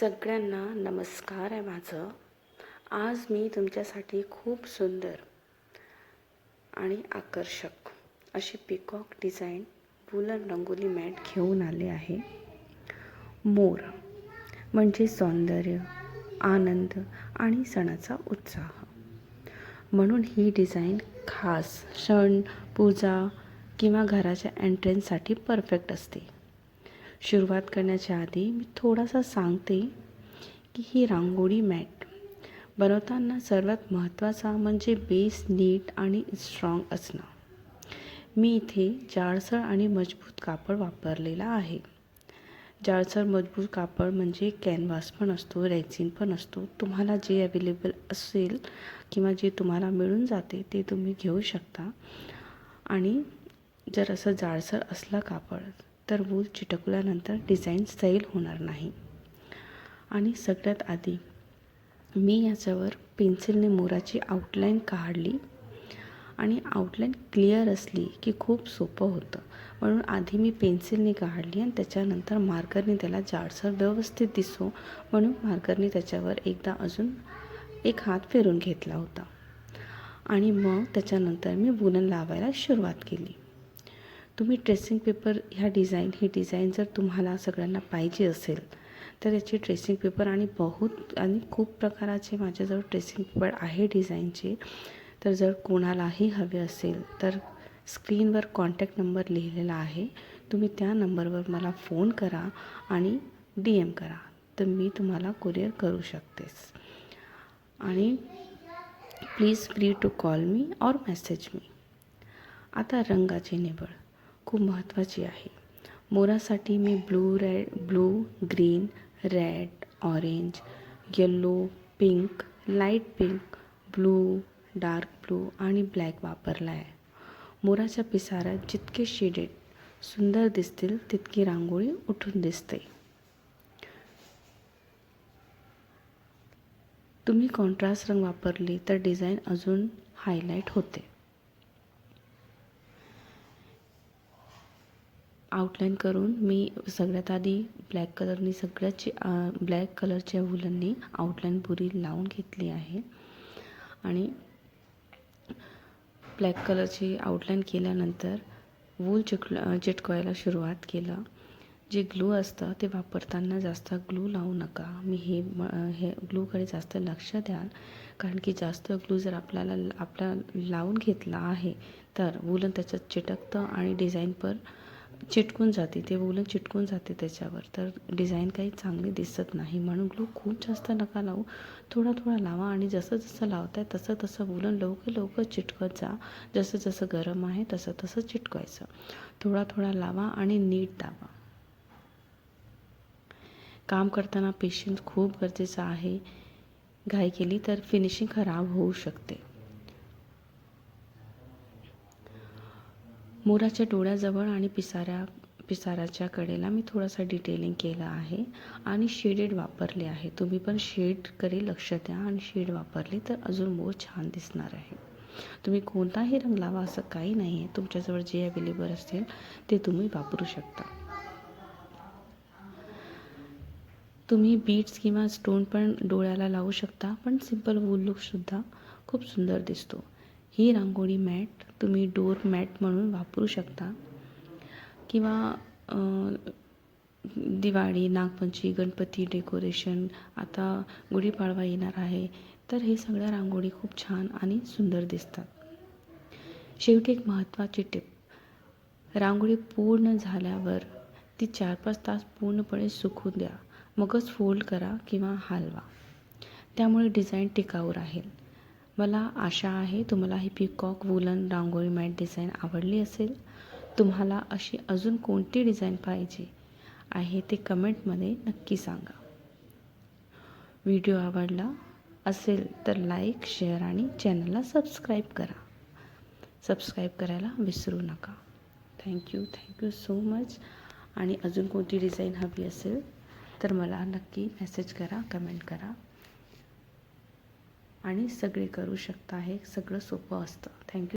सगळ्यांना नमस्कार आहे माझं. आज मी तुमच्यासाठी खूप सुंदर आणि आकर्षक अशी peacock design woollen rangoli mat घेऊन आले आहे. मोर म्हणजे सौंदर्य आनंद आणि सणाचा उत्साह. म्हणून ही डिझाईन खास सण पूजा किंवा घराच्या एंट्रन्ससाठी परफेक्ट असते. सुरुवात करण्याच्या आधी मी थोडासा सांगते की ही रांगोळी मॅट बनवताना सर्वात महत्त्वाचा म्हणजे बेस नीट आणि स्ट्रॉंग असणं. मी इथे जाडसर आणि मजबूत कापड वापरलेला आहे. जाडसर मजबूत कापड म्हणजे कॅनव्हास पण असतो रेझिन पण असतो. तुम्हाला जे अवेलेबल असेल किंवा जे तुम्हाला मिळून जाते ते तुम्ही घेऊ शकता. आणि जर असं जाडसर असलं कापड तर वूल चिटकल्यानंतर डिझाईन सैल होणार नाही. आणि सगळ्यात आधी मी याच्यावर पेन्सिलने मोराची आउटलाईन काढली. आणि आउटलाईन क्लिअर असली की खूप सोपं होतं. म्हणून आधी मी पेन्सिलने काढली आणि त्याच्यानंतर मार्करने त्याला जाडसर व्यवस्थित दिसो म्हणून मार्करने त्याच्यावर एकदा अजून एक हात फिरून घेतला होता. आणि मग त्याच्यानंतर मी बुलन लावायला सुरुवात केली. तुम्ही ट्रेसिंग पेपर ह्या डिझाईन ही डिझाईन जर तुम्हाला सगळ्यांना पाहिजे असेल तर याची ट्रेसिंग पेपर आणि बहुत आणि खूप प्रकाराचे माझ्याजवळ ट्रेसिंग पेपर आहे डिझाईनचे तर जर कोणालाही हवे असेल तर स्क्रीनवर कॉन्टॅक्ट नंबर लिहिलेला आहे. तुम्ही त्या नंबरवर मला फोन करा आणि डी एम करा. तर मी तुम्हाला कुरिअर करू शकतेस आणि please free to call me और मेसेज मी आता रंगाची निवड. खूप महत्त्वाची आहे. मोरासाठी मी blue red blue green red orange yellow pink light pink blue dark blue आणि ब्लॅक वापरला आहे मोराच्या पिसारात जितके शेडेड सुंदर दिसतील तितकी रांगोळी उठून दिसते. तुम्ही कॉन्ट्रास्ट रंग वापरले तर डिझाईन अजून हायलाईट होते. आउटलाईन करून मी सगळ्यात आधी ब्लॅक कलरनी सगळ्याची ब्लॅक कलरच्या वुलननी आउटलाईन पुरी लावून घेतली आहे. आणि ब्लॅक कलरची आउटलाईन केल्यानंतर वूल चिक चिटकवायला सुरुवात केलं. जे ग्लू असतं ते वापरताना जास्त ग्लू लावू नका. मी हे हे ग्लूकडे जास्त लक्ष द्याल. कारण की जास्त ग्लू जर आपल्याला आपला लावून घेतला आहे तर वुलन त्याच्यात चिटकतं आणि डिझाईन पण चिटकून जाते ते वुलन चिटकून जाते त्याच्यावर. तर डिझाईन काही चांगली दिसत नाही म्हणून ग्लू खूप जास्त नका लावू. थोडा थोडा लावा आणि जसं जसं लावताय तसं तसं वुलन लवकर लवकर चिटकत जा. जसं जसं गरम आहे तसं तसं चिटकवायचं. थोडा थोडा लावा आणि नीट दाबा. काम करताना पेशन्स खूप गरजेचं आहे. घाई केली तर फिनिशिंग खराब होऊ शकते. मोराच्या डोळ्याजवळ आणि पिसाऱ्या पिसाराच्या कडेला मी थोडासा डिटेलिंग केलं आहे आणि शेडेड वापरले आहे. तुम्ही पण शेडकडे लक्ष द्या आणि शेड वापरले तर अजून मोर छान दिसणार आहे. तुम्ही कोणताही रंग लावा असं काही नाही आहे तुमच्याजवळ जे अवेलेबल असेल ते तुम्ही वापरू शकता. तुम्ही बीट्स किंवा स्टोन पण डोळ्याला लावू शकता पण सिंपल वूल लुकसुद्धा खूप सुंदर दिसतो. ही रांगोळी मॅट तुम्ही डोर मॅट म्हणून वापरू शकता. किंवा दिवाळी नागपंचमी गणपती डेकोरेशन आता गुढीपाडवा येणार आहे तर हे सगळ्या रांगोळी खूप छान आणि सुंदर दिसतात. शेवटी एक महत्त्वाची टिप. रांगोळी पूर्ण झाल्यावर ती चार पाच तास पूर्णपणे सुकून द्या. मगच फोल्ड करा किंवा हलवा. त्यामुळे डिझाईन टिकाऊ राहील. मला आशा आहे तुम्हाला ही peacock woollen rangoli mat design आवडली असेल. तुम्हाला अशी अजून कोणती डिझाईन पाहिजे आहे ते कमेंटमध्ये नक्की सांगा. व्हिडिओ आवडला असेल तर लाईक शेअर आणि चॅनलला सबस्क्राईब करा. सबस्क्राईब करायला विसरू नका. Thank you thank you so much. आणि अजून कोणती डिझाईन हवी असेल तर मला नक्की मेसेज करा कमेंट करा. आणि सगळे करू शकता हे सगळं सोपं असतं. थँक्यू